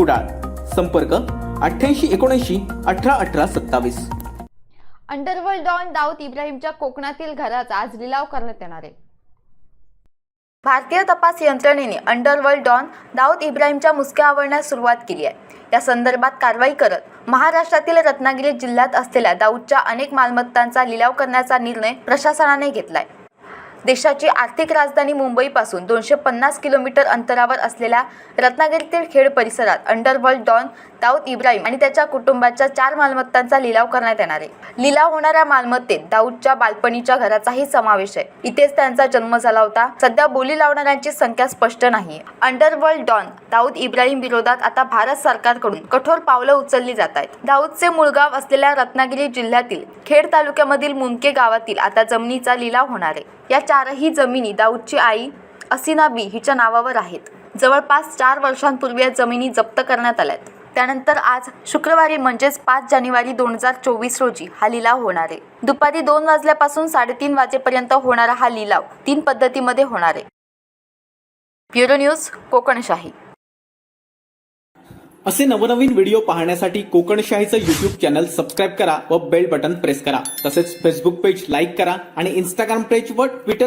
कुडाळ. संपर्क अठ्ठ्याऐंशी एकोणऐंशी अठरा अठरा सत्तावीस. अंडरवर्ल्ड डॉन दाऊद इब्राहिमच्या कोकणातील घराचा आज लिलाव करण्यात येणार आहे. भारतीय तपास यंत्रणेने अंडरवर्ल्ड डॉन दाऊद इब्राहिमच्या मुसक्या आवळण्यास सुरुवात केली आहे. या संदर्भात कारवाई करत महाराष्ट्रातील रत्नागिरी जिल्ह्यात असलेल्या दाऊदच्या अनेक मालमत्तांचा लिलाव करण्याचा निर्णय प्रशासनाने घेतलाय. देशाची आर्थिक राजधानी मुंबईपासून दोनशे पन्नास किलोमीटर अंतरावर असलेल्या रत्नागिरीतील खेड परिसरात अंडरवर्ल्ड डॉन दाऊद इब्राहिम आणि त्याच्या कुटुंबाच्या चार मालमत्तांचा लिलाव करण्यात येणार आहे. लिलाव होणाऱ्या मालमत्तेत दाऊदच्या बालपणीच्या घराचाही समावेश आहे. इथेच त्यांचा जन्म झाला होता. सध्या बोली लावणाऱ्यांची संख्या स्पष्ट नाही. अंडरवर्ल्ड डॉन दाऊद इब्राहिम विरोधात आता भारत सरकारकडून कठोर पावलं उचलली जात आहेत. दाऊदचे मूळगाव असलेल्या रत्नागिरी जिल्ह्यातील खेड तालुक्यामधील मुनके गावातील आता जमिनीचा लिलाव होणार आहे. या चारही जमिनी दाऊदची आई असिना बी हिच्या नावावर आहेत. जवळपास चार वर्षांपूर्वी या जमिनी जप्त करण्यात आल्यात. त्यानंतर आज शुक्रवारी म्हणजेच पाच जानेवारी दोन हजार चोवीस रोजी हा लिलाव होणार आहे. दुपारी दोन वाजल्यापासून साडेतीन वाजेपर्यंत होणारा हा लिलाव तीन पद्धतीमध्ये होणार आहे. Bureau news Kokanshahi. असे नवनवीन व्हिडिओ पाहण्यासाठी कोकणशाहीचं युट्यूब चॅनल सबस्क्राईब करा व बेल बटन प्रेस करा. तसेच फेसबुक पेज लाईक करा आणि इंस्टाग्राम पेज व ट्विटर